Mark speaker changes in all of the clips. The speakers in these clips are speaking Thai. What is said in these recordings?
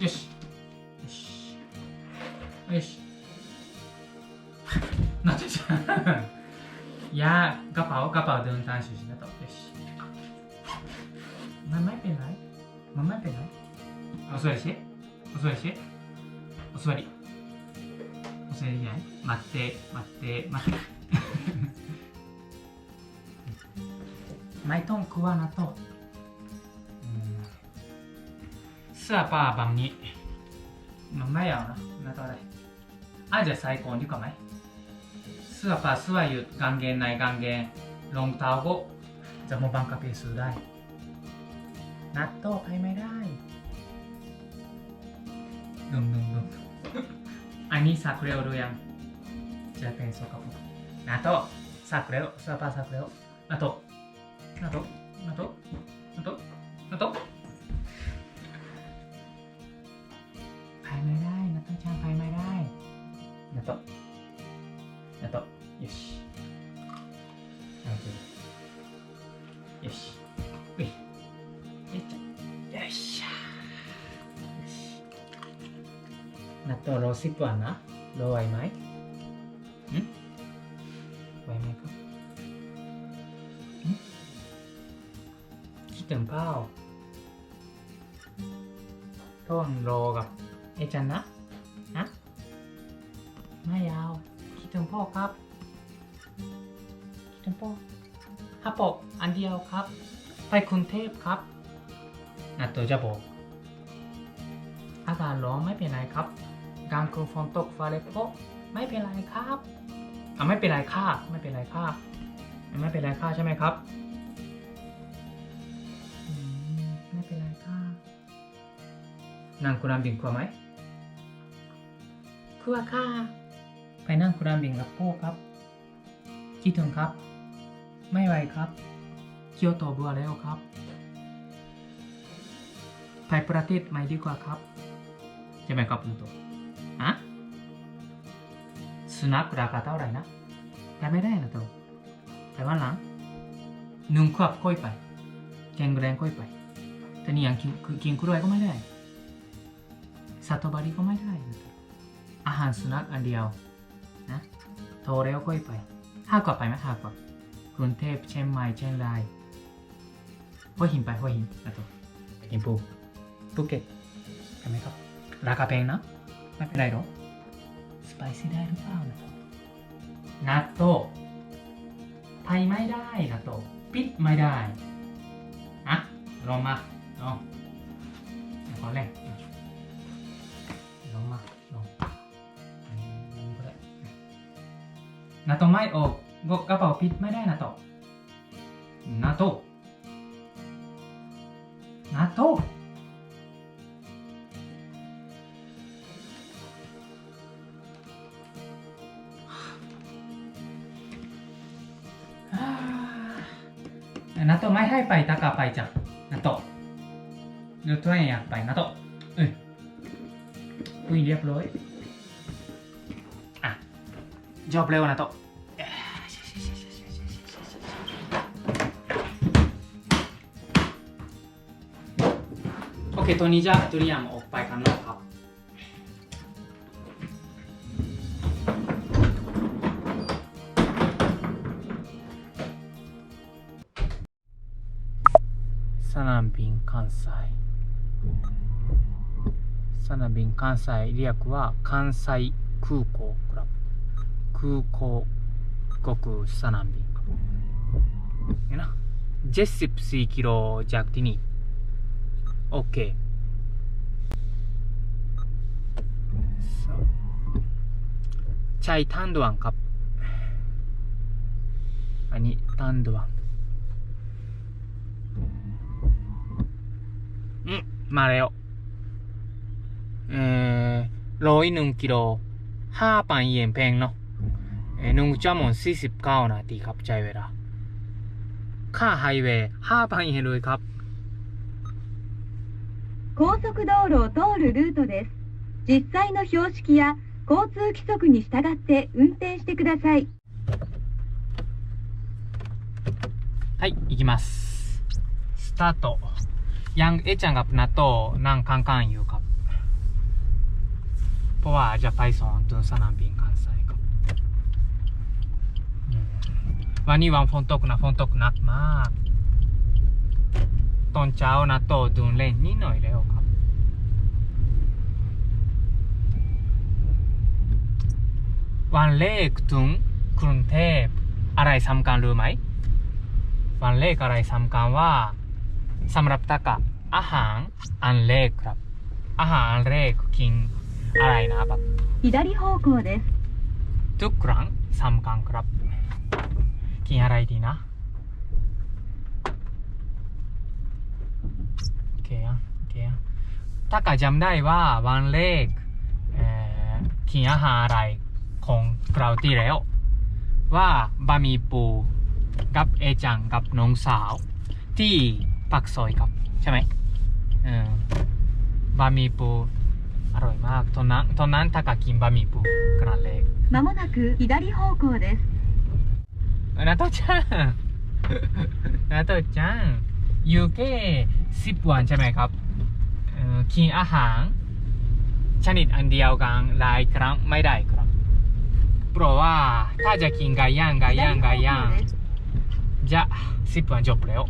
Speaker 1: よし。よし。よし。なっちゃった。いやー、ガパオガパオドゥンタンシュシだと。よし。名前ペない？名前ペない？お座りして。お座りして。お座り。お座りじゃない？待って、待って、待って。マイトンクワナと。เสื้อผ้าแบบนี้มันไม่เอานะนะโตะเลยอาจจะใส่ก่อนดีกว่าไหมเสื้อผ้าเสื้อยืดกางเกงในกางเกงรองเท้าก็จะมาบังคับให้ซื้อได้นัดโตะไปไม่ได้ดุมดุมดุมอันนี้สักเร็วดูยังจะเป็นสกปรกนัดโตะสักเร็วเสื้อผ้าสักเร็วนัดโตะ なとなと 納豆รอสิบวันนะรอไหวไหมหไหวไหมครับคิดถึงเป้าระหว่างรอกับไอจันนะฮะไม่ยาว คิดถึงพ่อครับ คิดถึงพ่อฮับปกอันเดียวครับ ไปกรุงเทพครับนัดตัวจะบอก อากาศร้อนไม่เป็นไรครับ กลางคืนฝนตกฟ้าเล็กโปะไม่เป็นไรครับอะไม่เป็นไรค่ะไม่เป็นไรค่ะไม่เป็นไรค่ะใช่ไหมครับอืมไม่เป็นไรค่ะนั่งคุรามบินกลัวไหมกลัวค่ะไปนั่งคุรามบินกับพ่อครับคิดถึงครับ ไม่ไหวครับเที่ยวต่อเบื่อแล้วครับไปประเทศใหม่ดีกว่าครับใช่ไหมครับลุงตัว อะสุนัขราคาเท่าไหร่นะไปไม่ได้นะตัวไปวันหลังหนึ่งขวบค่อยไปแข็งแรงค่อยไป แต่นี่ยังกินคือกินกล้วยก็ไม่ได้สัตว์บารีก็ไม่ได้นะอาหารสุนัขอันเดียวนะโตแล้วค่อยไปห้ากว่าไปไหมห้ากว่ากรุงเทพเชียงใหม่เชียงรายหัวหินไปหัวหินนะตัวไปกินปูภูเก็ตใช่ไหมครับราคาแพงนะ ไม่เป็นไรหรอกสไปซี่ได้หรือเปล่านะตัวนัตโตะไทยไม่ได้นะโตะปิดไม่ได้อะลองมาลองขอแรงลงมาลอันนี้ลงนาโตะไม่ออกกกระเป๋าปิดไม่ได้นาโตะนาโตะนาโตะ ไม่ให้ไปตากาไปจ้ะนาโตะเลือกตัวเอยากไปนาโตะเอ้ยคุยเรียบร้อย อะ จบเร็วนาโตะโอเค ตัวนี้จะจุริยมออกไปข้างนอกครับ 関西。サナビン関西リアクは関西空港クラブ。空港国サナビンな。ジェシプスイキロジャクティニー。ケーチャイタンドワンカップ。アニタンドワン。ทันด่วน อืมมาแล้วเอ่อร้อยหนึ่งกิโลห้าพันเยนแพงเนาะเอ่อหนึ่งชั่วโมงสี่สิบเก้านาทีครับใช้เวลาค่าไฮเวย์ห้าพันเยนเลยครับ
Speaker 2: 高速道路を通るルートです。実際の標識や交通規則に従って運転してください。
Speaker 1: はい、行きます。 ตาร์ท ยังเอจังกับนัตโตนั่งข้างๆอยู่ครับ เพราะว่าจะไปสอนถึงสนามบินคันไซครับวันนี้วันฝนตกนะฝนตกหนักมาก ตอนเช้านัตโตดูเล่นนิดหน่อยแล้วครับวันเลขถึงกรุงเทพอะไรสำคัญรู้ไหมวันเลกอะไรสำคัญว่า สำหรับตะกะอาหารอันแรกครับ อาหารอันแรกกินอะไรนะครับทุกครั้งสามครั้งครับ กินอะไรดีนะโอเคอะโอเคอะตากะจำได้ว่าวันแรกกินอาหารอะไรของคราวที่แล้ว ว่าบะหมี่ปูกับเอจังกับน้องสาวที่ ปักซอยครับ ใช่ไหมเออบะหมี่ปูอร่อยมากตอนนั้นตอนนั้นถ้ากะกินบะหมี่ปูกระเล็ก
Speaker 2: まもなく左方向です
Speaker 1: นาโตちゃんนาโตちゃんอยู่แค่สิบวันใช่ไหมครับเอ่อกินอาหารชนิดอันเดียวกันหลายครั้งไม่ได้ครับ เพราะว่าถ้าจะกินไก่ย่างไก่ย่าง
Speaker 2: 左
Speaker 1: ไก่
Speaker 2: 方
Speaker 1: ย่าง
Speaker 2: 向です
Speaker 1: จะสิบวันจบแล้ว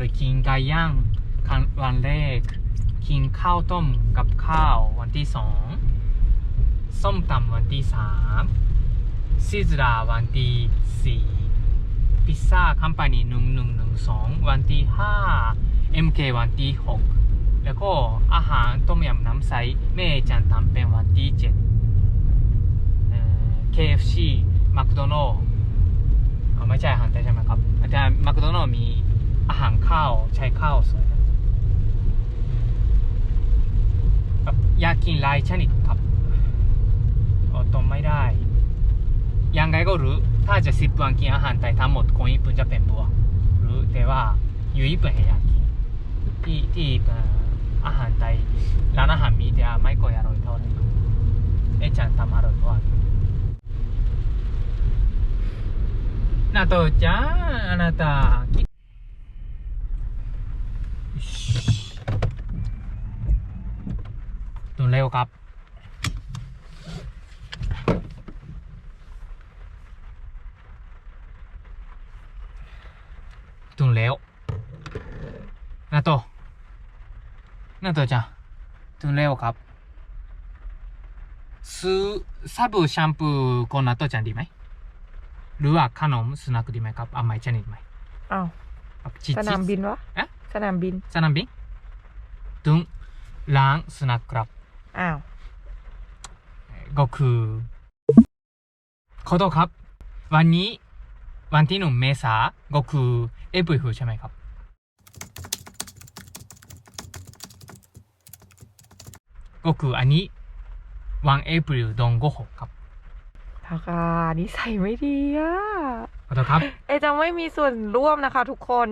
Speaker 1: รือกินไก่ย่างวันแรก กินข้าวต้มกับข้าววันที่สองส้มตำวันที่สามซิสราวันที่สี่พิซซ่าคัมปานีหนึ่งหนึ่งหนึ่งสองวันที่ห้าเอ็มเควันที่หกแล้วก็อาหารต้มยำน้ำใสแม่จันทำเป็นวันที่เจ็ด KFC มคโดนัลไม่ใช่หันไทใช่ไหมครับอาจารย์มคโดนัลมี อาหารข้าวใช้ข้าวสวยนะแบบอยากกินหลายชนิดครับอดทนไม่ได้ ยังไงก็รู้ ถ้าจะสิบวันกินอาหารไทยทั้งหมดคงญี่ปุ่นจะเป็นบัวรู้แต่ว่าอยู่ญี่ปุ่นอยากกินที่ที่เอ่ออาหารไทยร้านอาหารมีแต่ไม่ค่อยอร่อยเท่าไหร่ครับเอะちゃんทำอร่อยกว่านาโตちゃんあなた きよしตุนเร็วครับ ตุนแล้วนาโตนาโตちゃんตุนแล้วครับ ซื้อซาบูแชมพูของนาโตちゃんดีไหม หรือว่าขนมสนักดีไหมครับเอาไหมชนิดไหม
Speaker 3: อ้าว
Speaker 1: ครับชิ
Speaker 3: สนามบินวะ
Speaker 1: เอ๊ะ
Speaker 3: สนามบิน
Speaker 1: สนามบินถึงร้านสนักครับ
Speaker 3: อ้าว
Speaker 1: ก็คือขอโทษครับ วันนี้วันที่หนึ่งเมษาก็คือเอพริลใช่ไหมครับ ก็คืออันนี้วันเอพริลดองโกหกครับ
Speaker 3: ทากานิสัยไม่ดีอะ
Speaker 1: ขอโทษครับ
Speaker 3: เอะจะไม่มีส่วนร่วมนะคะ ทุกคน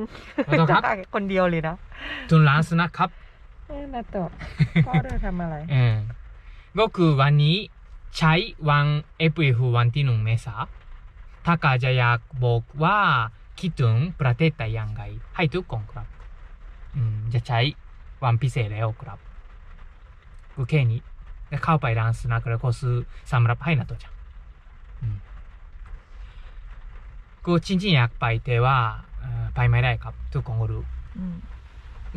Speaker 1: ขอโทษครับ
Speaker 3: จะคนเดียวเลยนะ
Speaker 1: ถึงร้านสนักครับ
Speaker 3: เอ๊ะนาโตะพ่อเธอทำอะไร
Speaker 1: เออก็คือวันนี้ใช้วันเอพริลวันที่หนึ่งเมษาถ้ากาจะอยากบอกว่าคิดถึงประเทศไทยยังไงให้ทุกคนครับอืมจะใช้วันพิเศษแล้วครับก็แค่นี้แล้วเข้าไปร้านสนักแล้วก็ซื้อสำหรับให้นะตัวจังอืม ก็จริงๆอยากไปแต่ว่าเอ่อไปไม่ได้ครับ ทุกคนก็รู้
Speaker 3: อืม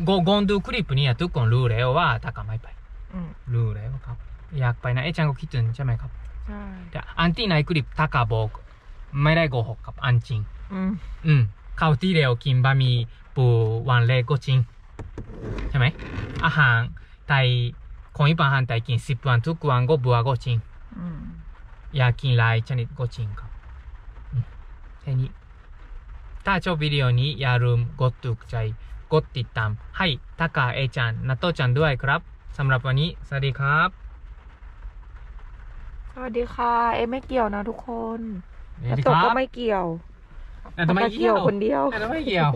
Speaker 1: ก็กอนดูคลิปนี้ทุกคนรู้แล้วว่าถ้ากาไม่ไป
Speaker 3: อืม
Speaker 1: รู้แล้วครับ อยากไปนะเอ๊ะจังก็คิดถึงใช่ไหมครับ
Speaker 3: ใช่
Speaker 1: แต่อันที่ในคลิปถ้ากาบอกไม่ได้โกหกครับอันจริง
Speaker 3: อืม
Speaker 1: อืมเข้าที่เร็วกินบะหมี่ปูวันแรกก็จริง ใช่ไหมอาหารไทยของญี่ปุ่นอาหารไทยกินสิบวันทุกวันก็บัวก็จริง
Speaker 3: อืม
Speaker 1: อยากกินหลายชนิดก็จริงครับอืม แค่นี้ ถ้าชอบวิดีโอนี้อย่าลืมกดถูกใจ กดติดตาม ให้ทักกาเอจันนัตโตจันด้วยครับสำหรับวันนี้ สวัสดีครับ
Speaker 3: สวัสดีค่ะ เอไม่เกี่ยวนะทุกคนต่ก
Speaker 1: ก็
Speaker 3: ไม่เกี่ยว
Speaker 1: แต่เกี่ยว
Speaker 3: คนเดียว
Speaker 1: แต่ไม่เกี่ยว